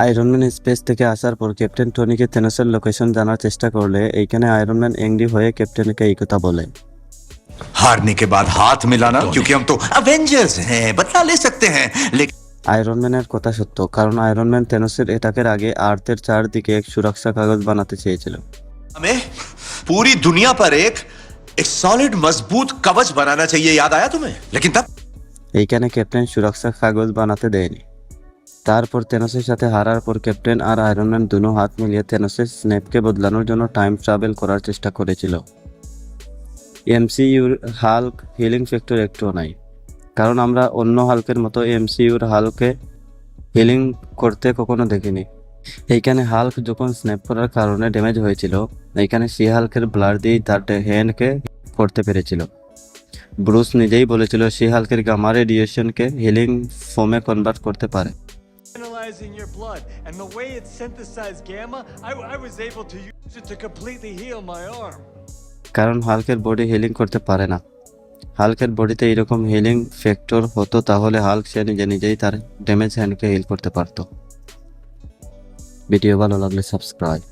Ironman space থেকে আসার পর ক্যাপ্টেন টনিকে থেনোসের লোকেশন জানার চেষ্টা করলে এইখানে আয়রনম্যান এংরি হয়ে ক্যাপ্টেনকে এই কথা বলে हारने के बाद हाथ मिलाना क्योंकि हम तो अवेंजर्स हैं बदला ले सकते हैं लेकिन আয়রনম্যানের কথা সত্য কারণ আয়রনম্যান থেনোসের অ্যাটাকের আগে আর্থের চারদিকে এক সুরক্ষা কাগজ বানাতে চেয়েছিল हमें पूरी दुनिया पर एक एक सॉलिड मजबूत कवच बनाना चाहिए याद आया तुम्हें लेकिन तब এইখানে ক্যাপ্টেন সুরক্ষা কাগজ বানাতে দেয়নি তারপর থেনোসের সাথে হারার পর ক্যাপ্টেন আর আয়রনম্যান দুনো হাত মিলিয়ে থেনোসের স্নেপকে বদলানোর জন্য টাইম ট্রাভেল করার চেষ্টা করেছিল। এমসিইউর হাল্ক হিলিং ফ্যাক্টর একটুও নাই। কারণ আমরা অন্য হালকের মতো এমসিইউর হালকে হিলিং করতে কখনো দেখিনি। এইখানে হাল্ক যখন স্ন্যাপ করার কারণে ড্যামেজ হয়েছিল, এইখানে সি হাল্কের ব্লাড দিয়ে তার হ্যান্ডকে করতে পেরেছিল। ব্রুস নিজেই বলেছিল, সি হালকের গামা রেডিয়েশনকে হিলিং ফোমে কনভার্ট করতে পারে। Analyzing your blood, and the way it synthesized gamma, I, I was able to use it to completely heal my arm. কারণ হাল্কের বডি হিলিং করতে পারে না। হাল্কের বডিতে এরকম হিলিং ফ্যাক্টর হতো তাহলে হাল্ক সে নিজে নিজেই তার ড্যামেজ হ্যান্ডকে হিল করতে পারতো। ভিডিও ভালো লাগলে সাবস্ক্রাইব